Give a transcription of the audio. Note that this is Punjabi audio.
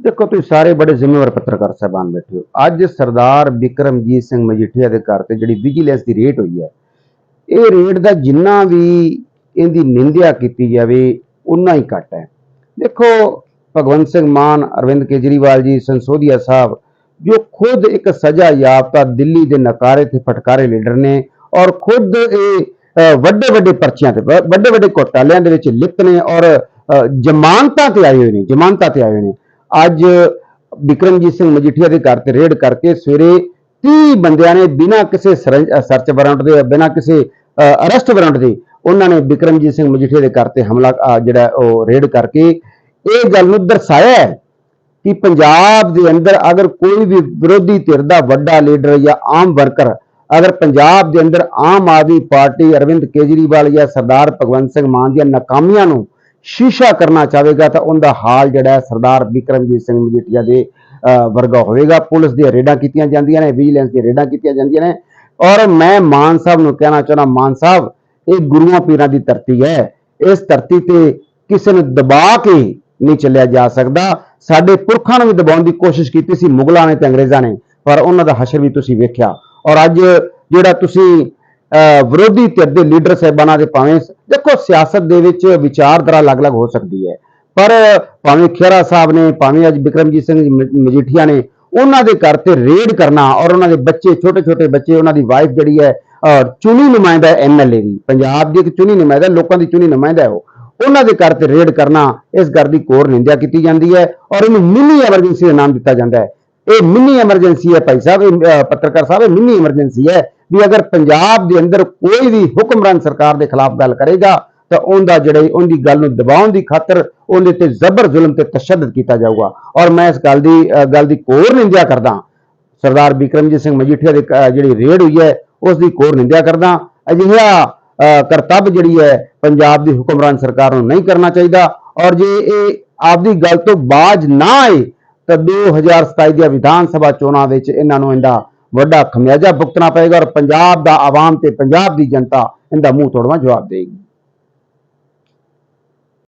ਦੇਖੋ ਤੁਸੀਂ ਸਾਰੇ ਬੜੇ ਜ਼ਿੰਮੇਵਾਰ ਪੱਤਰਕਾਰ ਸਾਹਿਬਾਨ ਬੈਠੇ ਹੋ। ਅੱਜ ਸਰਦਾਰ ਬਿਕਰਮਜੀਤ ਸਿੰਘ ਮਜੀਠੀਆ ਦੇ ਘਰ ਤੇ ਜਿਹੜੀ ਵਿਜੀਲੈਂਸ ਦੀ ਰੇਟ ਹੋਈ ਹੈ, ਇਹ ਰੇਟ ਦਾ ਜਿੰਨਾ ਵੀ ਇਹਦੀ ਨਿੰਦਿਆ ਕੀਤੀ ਜਾਵੇ ਉਨਾ ਹੀ ਘੱਟ ਹੈ। ਦੇਖੋ, ਭਗਵੰਤ ਸਿੰਘ ਮਾਨ, ਅਰਵਿੰਦ ਕੇਜਰੀਵਾਲ ਜੀ, ਸੰਸੋਧੀਆ ਸਾਹਿਬ, ਜੋ ਖੁਦ ਇੱਕ ਸਜ਼ਾ ਯਾਫਤਾ ਦਿੱਲੀ ਦੇ ਨਕਾਰੇ ਤੇ ਫਟਕਾਰੇ ਲੀਡਰ ਨੇ ਔਰ ਖੁਦ ਇਹ ਵੱਡੇ ਵੱਡੇ ਪਰਚਿਆਂ ਤੇ ਵੱਡੇ ਵੱਡੇ ਘੋਟਾਲਿਆਂ ਦੇ ਵਿੱਚ ਲਿਪਤ ਨੇ ਔਰ ਜ਼ਮਾਨਤਾਂ ਤੇ ਆਏ ਹੋਏ ਨੇ, ਜ਼ਮਾਨਤਾਂ ਤੇ ਆਏ ਹੋਏ ਨੇ। ਅੱਜ ਬਿਕਰਮਜੀਤ ਸਿੰਘ ਮਜੀਠੀਆ ਦੇ ਘਰ ਤੇ ਰੇਡ ਕਰਕੇ ਸਵੇਰੇ 30 ਬੰਦਿਆਂ ਨੇ ਬਿਨਾਂ ਕਿਸੇ ਸਰਚ ਵਾਰੰਟ ਦੇ, ਬਿਨਾਂ ਕਿਸੇ ਅਰੈਸਟ ਵਾਰੰਟ ਦੇ ਉਹਨਾਂ ਨੇ ਬਿਕਰਮਜੀਤ ਸਿੰਘ ਮਜੀਠੀਆ ਦੇ ਘਰ ਤੇ ਹਮਲਾ ਜਿਹੜਾ ਉਹ ਰੇਡ ਕਰਕੇ ਇਹ ਗੱਲ ਨੂੰ ਦਰਸਾਇਆ ਹੈ ਕਿ ਪੰਜਾਬ ਦੇ ਅੰਦਰ ਅਗਰ ਕੋਈ ਵੀ ਵਿਰੋਧੀ ਧਿਰ ਦਾ ਵੱਡਾ ਲੀਡਰ ਜਾਂ ਆਮ ਵਰਕਰ, ਅਗਰ ਪੰਜਾਬ ਦੇ ਅੰਦਰ ਆਮ ਆਦਮੀ ਪਾਰਟੀ ਅਰਵਿੰਦ ਕੇਜਰੀਵਾਲ ਜਾਂ ਸਰਦਾਰ ਭਗਵੰਤ ਸਿੰਘ ਮਾਨ ਦੀਆਂ ਨਾਕਾਮੀਆਂ ਨੂੰ ਸ਼ੀਸ਼ਾ ਕਰਨਾ ਚਾਹੇਗਾ ਤਾਂ ਉਹਦਾ ਹਾਲ ਜਿਹੜਾ ਹੈ ਸਰਦਾਰ ਬਿਕਰਮਜੀਤ ਸਿੰਘ ਮਜੀਠੀਆ ਦੇ ਵਰਗਾ ਹੋਵੇਗਾ। ਪੁਲਿਸ ਦੀਆਂ ਰੇਡਾਂ ਕੀਤੀਆਂ ਜਾਂਦੀਆਂ ਨੇ ਵਿਜੀਲੈਂਸ ਦੀਆਂ ਰੇਡਾਂ ਕੀਤੀਆਂ ਜਾਂਦੀਆਂ ਨੇ। ਔਰ ਮੈਂ ਮਾਨ ਸਾਹਿਬ ਨੂੰ ਕਹਿਣਾ ਚਾਹੁੰਦਾ, ਮਾਨ ਸਾਹਿਬ, ਇਹ ਗੁਰੂਆਂ ਪੀਰਾਂ ਦੀ ਧਰਤੀ ਹੈ। ਇਸ ਧਰਤੀ ਤੇ ਕਿਸੇ ਨੂੰ ਦਬਾ ਕੇ ਨਹੀਂ ਚੱਲਿਆ ਜਾ ਸਕਦਾ। ਸਾਡੇ ਪੁਰਖਾਂ ਨੂੰ ਵੀ ਦਬਾਉਣ ਦੀ ਕੋਸ਼ਿਸ਼ ਕੀਤੀ ਸੀ, ਮੁਗਲਾਂ ਨੇ ਤੇ ਅੰਗਰੇਜ਼ਾਂ ਨੇ, ਪਰ ਉਹਨਾਂ ਦਾ ਹਸ਼ਰ ਵੀ ਤੁਸੀਂ ਵੇਖਿਆ। ਔਰ ਅੱਜ ਜਿਹੜਾ ਤੁਸੀਂ ਵਿਰੋਧੀ ਧਿਰ ਦੇ ਲੀਡਰ ਸਾਹਿਬਾਨਾਂ ਦੇ ਭਾਵੇਂ ਦੇਖੋ ਸਿਆਸਤ ਦੇ ਵਿੱਚ ਵਿਚਾਰਧਾਰਾ ਅਲੱਗ-ਅਲੱਗ ਹੋ ਸਕਦੀ ਹੈ। ਪਰ ਭਾਵੇਂ ਖੇਰਾ ਸਾਹਿਬ ਨੇ ਭਾਵੇਂ ਅੱਜ ਬਿਕਰਮਜੀਤ ਸਿੰਘ ਮ- ਮਜੀਠੀਆ ਨੇ ਉਹਨਾਂ ਦੇ ਘਰ ਤੇ ਰੇਡ ਕਰਨਾ ਔਰ ਉਹਨਾਂ ਦੇ ਬੱਚੇ ਛੋਟੇ-ਛੋਟੇ ਬੱਚੇ ਉਹਨਾਂ ਦੀ ਵਾਈਫ ਜਿਹੜੀ ਹੈ ਚੁਣੀ ਨੁਮਾਇੰਦਾ ਐਮਐਲਏ ਦੀ। ਪੰਜਾਬ ਦੀ ਇੱਕ ਚੁਣੀ ਨੁਮਾਇੰਦਾ ਲੋਕਾਂ ਦੀ ਚੁਣੀ ਨੁਮਾਇੰਦਾ ਹੈ ਉਹ। ਉਹਨਾਂ ਦੇ ਘਰ ਤੇ ਰੇਡ ਕਰਨਾ ਇਸ ਗੱਲ ਦੀ ਕੋਰ ਨਿੰਦਿਆ ਕੀਤੀ ਜਾਂਦੀ ਹੈ ਔਰ ਇਹਨੂੰ ਮਿੰਨੀ ਐਮਰਜੈਂਸੀ ਦਾ ਨਾਮ ਦਿੱਤਾ ਜਾਂਦਾ ਹੈ। ਇਹ ਮਿੰਨੀ ਐਮਰਜੈਂਸੀ ਹੈ ਭਾਈ ਸਾਹਿਬ ਇਹ, ਪੱਤਰਕਾਰ ਸਾਹਿਬ ਇਹ ਮਿੰਨੀ ਐਮਰਜੈਂਸੀ ਹੈ। ਵੀ ਅਗਰ ਪੰਜਾਬ ਦੇ ਅੰਦਰ ਕੋਈ ਵੀ ਹੁਕਮਰਾਨ ਸਰਕਾਰ ਦੇ ਖਿਲਾਫ ਗੱਲ ਕਰੇਗਾ ਤਾਂ ਉਹਦਾ ਜਿਹੜੇ ਉਹਦੀ ਗੱਲ ਨੂੰ ਦਬਾਉਣ ਦੀ ਖਾਤਰ ਉਹਦੇ ਤੇ ਜ਼ਬਰ ਜ਼ੁਲਮ ਤੇ ਤਸ਼ੱਦਦ ਕੀਤਾ ਜਾਊਗਾ। ਔਰ ਮੈਂ ਇਸ ਗੱਲ ਦੀ ਗੱਲ ਦੀ ਕੋਰ ਨਿੰਦਿਆ ਕਰਦਾ। ਸਰਦਾਰ ਬਿਕਰਮਜੀਤ ਸਿੰਘ ਮਜੀਠੀਆ ਦੀ ਜਿਹੜੀ ਰੇਡ ਹੋਈ ਹੈ ਉਸ ਦੀ ਕੋਰ ਨਿੰਦਿਆ ਕਰਦਾ। ਅਜਿਹਾ ਅਹ, ਕਰਤੱਵ ਜਿਹੜੀ ਹੈ ਪੰਜਾਬ ਦੀ ਹੁਕਮਰਾਨ ਸਰਕਾਰ ਨੂੰ ਨਹੀਂ ਕਰਨਾ ਚਾਹੀਦਾ। ਔਰ ਜੇ ਇਹ ਆਪਦੀ ਗੱਲ ਤੋਂ ਬਾਜ ਨਾ ਆਏ ਤਾਂ 2027 ਦੀਆਂ ਵਿਧਾਨ ਸਭਾ ਚੋਣਾਂ ਵਿੱਚ ਇਹਨਾਂ ਨੂੰ ਇਹਦਾ ਵੱਡਾ ਖਮਿਆਜਾ ਭੁਗਤਣਾ ਪਏਗਾ ਔਰ ਪੰਜਾਬ ਦਾ ਆਵਾਮ ਤੇ ਪੰਜਾਬ ਦੀ ਜਨਤਾ ਇਹਦਾ ਮੂੰਹ ਤੋੜਵਾ ਜਵਾਬ ਦੇਗੀ।